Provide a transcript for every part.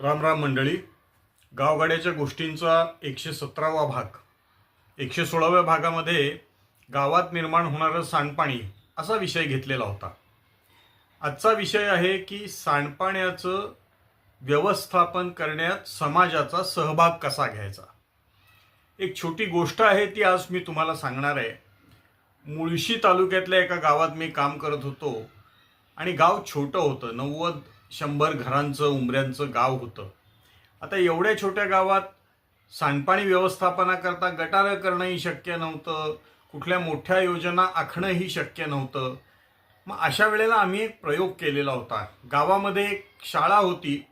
राम राम मंडळी गावगाड्याच्या गोष्टींचा एकशे सतरावा भाग. एकशे सोळाव्या भागामध्ये गावात निर्माण होणारं सांडपाणी असा विषय घेतलेला होता. आजचा विषय आहे की सांडपाण्याचं व्यवस्थापन करण्यात समाजाचा सहभाग कसा घ्यायचा? एक छोटी गोष्ट आहे ती आज मी तुम्हाला सांगणार आहे. मुळशी तालुक्यातल्या एका गावात मी काम करत होतो आणि गाव छोटं होतं नव्वद शंभर घरांचं उंबऱ्यांचं गाव होतं. आता एवढ्या छोट्या गावात सांडपाणी व्यवस्थापनाकरता गटारं करणंही शक्य नव्हतं. कुठल्या मोठ्या योजना आखणंही शक्य नव्हतं. मग अशा वेळेला आम्ही एक प्रयोग केलेला होता. गावामध्ये एक शाळा होती.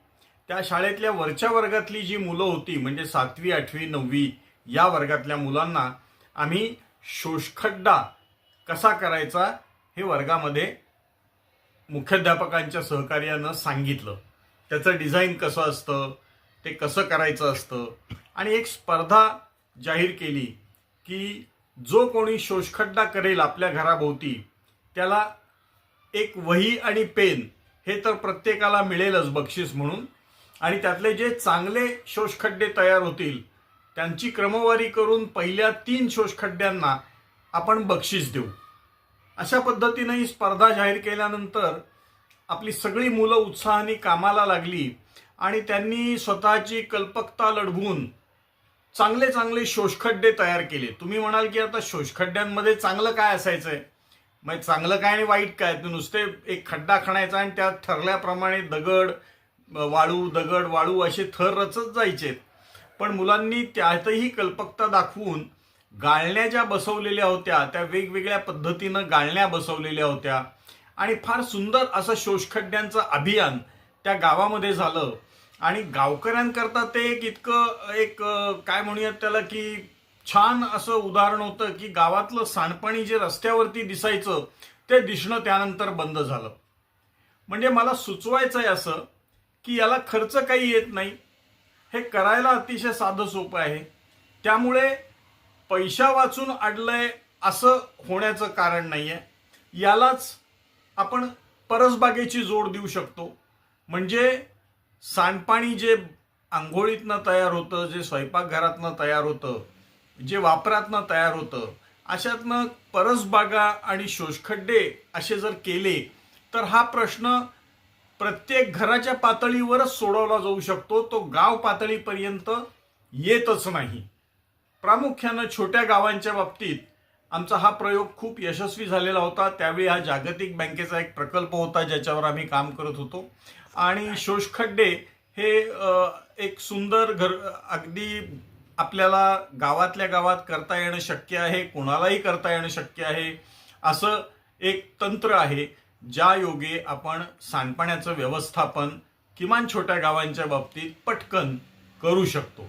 त्या शाळेतल्या वरच्या वर्गातली जी मुलं होती म्हणजे सातवी आठवी नववी या वर्गातल्या मुलांना आम्ही शोषखड्डा कसा करायचा हे वर्गामध्ये मुख्याध्यापकांच्या सहकार्यानं सांगितलं. त्याचं डिझाईन कसं असतं? ते कसं करायचं असतं? आणि एक स्पर्धा जाहीर केली की जो कोणी शोषखड्डा करेल आपल्या घराभोवती त्याला एक वही आणि पेन हे तर प्रत्येकाला मिळेलच बक्षीस म्हणून. आणि त्यातले जे चांगले शोषखड्डे तयार होतील त्यांची क्रमवारी करून पहिल्या तीन शोषखड्ड्यांना आपण बक्षीस देऊ. अशा पद्धतीनं ही स्पर्धा जाहीर केल्यानंतर आपली सगळी मुलं उत्साहाने कामाला लागली आणि त्यांनी स्वतःची कल्पकता लढवून चांगले चांगले शोषखड्डे तयार केले. तुम्ही म्हणाल की आता शोषखड्ड्यांमध्ये चांगलं काय असायचंय? मग चांगलं काय आणि वाईट काय? नुसते एक खड्डा खणायचा आणि त्यात ठरल्याप्रमाणे दगड वाळू दगड वाळू असे थर रचत जायचे. पण मुलांनी त्यातही कल्पकता दाखवून गाळण्या ज्या बसवलेल्या होत्या त्या वेगवेगळ्या पद्धतीनं गाळण्या बसवलेल्या होत्या. आणि फार सुंदर असं शोषखड्ड्यांचं अभियान त्या गावामध्ये झालं. आणि गावकऱ्यांकरता ते एक इतकं एक काय म्हणूयात त्याला की छान असं उदाहरण होतं की गावातलं सांडपाणी जे रस्त्यावरती दिसायचं ते दिसणं त्यानंतर बंद झालं. म्हणजे मला सुचवायचं आहे असं की याला खर्च काही येत नाही. हे करायला अतिशय साधं सोपं आहे. त्यामुळे पैसा वाचून अडलंय असं होण्याचं कारण नाही आहे यालाच आपण परसबागेची जोड देऊ शकतो. म्हणजे सांडपाणी जे आंघोळीतनं तयार होतं जे स्वयंपाकघरातनं तयार होतं जे वापरातनं तयार होतं अशातनं परसबागा आणि शोषखड्डे असे जर केले तर हा प्रश्न प्रत्येक घराच्या पातळीवरच सोडवला जाऊ शकतो. तो गाव पातळीपर्यंत येतच नाही. प्रामुख्यानं छोट्या गावांच्या बाबतीत आमचा हा प्रयोग खूप यशस्वी झालेला होता. त्यावेळी हा जागतिक बँकेचा एक प्रकल्प होता ज्याच्यावर आम्ही काम करत होतो. आणि शोषखड्डे हे एक सुंदर घर अगदी आपल्याला गावातल्या गावात करता येणं शक्य आहे कोणालाही करता येणं शक्य आहे असं एक तंत्र आहे ज्या योगे आपण सांडपाण्याचं व्यवस्थापन किमान छोट्या गावांच्या बाबतीत पटकन करू शकतो.